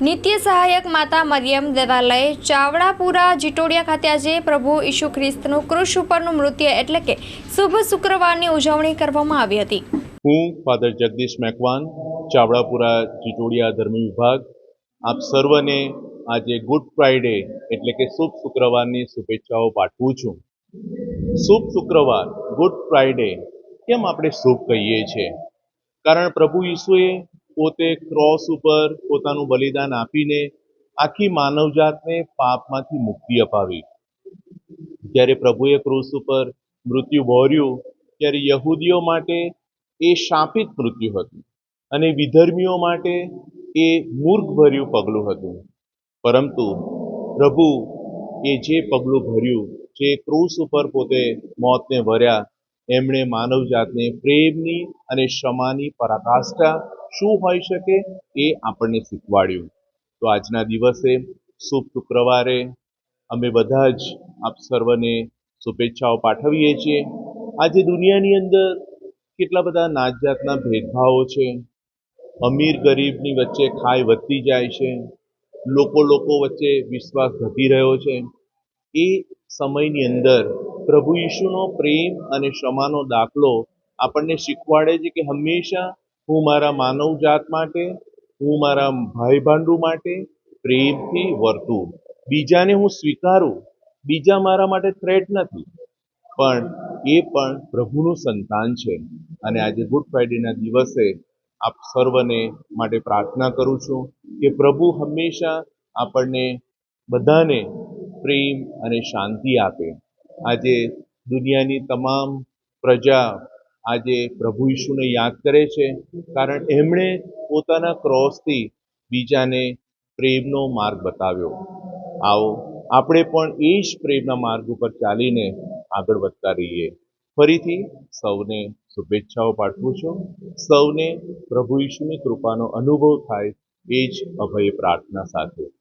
નિત્ય સહાયક માતા મરિયમ દેવાલય ચાવડાપુરા જીટોડિયા ખાતે આજે પ્રભુ ઈસુ ખ્રિસ્તનું ક્રુશ ઉપરનું મૃત્યુ એટલે કે શુભ શુક્રવારની ઉજવણી કરવામાં આવી હતી. હું ફાધર જગદીશ મેકવાન ચાવડાપુરા જીટોડિયા ધર્મ વિભાગ, આપ સર્વને આજે ગુડ ફ્રાઈડે એટલે કે શુભ શુક્રવારની શુભેચ્છાઓ પાઠવું છું. શુભ શુક્રવાર ગુડ ફ્રાઈડે કેમ આપણે શુભ કહીએ છીએ? કારણ પ્રભુ ઈસુએ પોતે ક્રોસ ઉપર પોતાનું બલિદાન આપીને આખી માનવજાતને પાપમાંથી મુક્તિ અપાવી. જ્યારે પ્રભુએ ક્રૂસ ઉપર મૃત્યુ વહોર્યું ત્યારે યહૂદીઓ માટે એ શાપિત મૃત્યુ હતું અને વિધર્મીઓ માટે એ મૂર્ખભર્યું પગલું હતું. પરંતુ પ્રભુ એ જે પગલું ભર્યું, જે ક્રૂસ ઉપર પોતે મોતને ભર્યા એમણે માનવજાતને પ્રેમની અને ક્ષમાની પરાકાષ્ઠા શું હોઈ શકે એ આપણને શીખવાડ્યું. તો આજના દિવસે શુભ શુક્રવારે અમે બધા જ આપ સર્વને શુભેચ્છાઓ પાઠવીએ છીએ. આજે દુનિયાની અંદર કેટલા બધા નાત જાતના ભેદભાવો છે. અમીર ગરીબની વચ્ચે ખાઈ વધતી જાય છે. લોકો લોકો વચ્ચે વિશ્વાસ ઘટી રહ્યો છે. એ સમયની અંદર પ્રભુ ઈશુનો પ્રેમ અને ક્ષમાનો દાખલો આપણને શીખવાડે છે કે હંમેશા હું મારા માનવજાત માટે, હું મારા ભાઈ ભાંડુ માટે પ્રેમથી વર્તું. બીજાને હું સ્વીકારું, બીજા મારા માટે થ્રેટ નથી. પણ એ પણ પ્રભુનું સંતાન છે. અને આજે ગુડ ફ્રાઈડેના દિવસે આપ સર્વને માટે પ્રાર્થના કરું છું કે પ્રભુ હંમેશા આપણને બધાને પ્રેમ અને શાંતિ આપે. આજે દુનિયાની તમામ પ્રજા આજે પ્રભુ ઈશુને યાદ કરે છે, કારણ એમણે પોતાના ક્રોસથી બીજાને પ્રેમનો માર્ગ બતાવ્યો. આવો, આપણે પણ એ જ પ્રેમના માર્ગ ઉપર ચાલીને આગળ વધતા રહીએ. ફરીથી સૌને શુભેચ્છાઓ પાઠવું છું. સૌને પ્રભુ ઈશુની કૃપાનો અનુભવ થાય એ જ અભય પ્રાર્થના સાથે.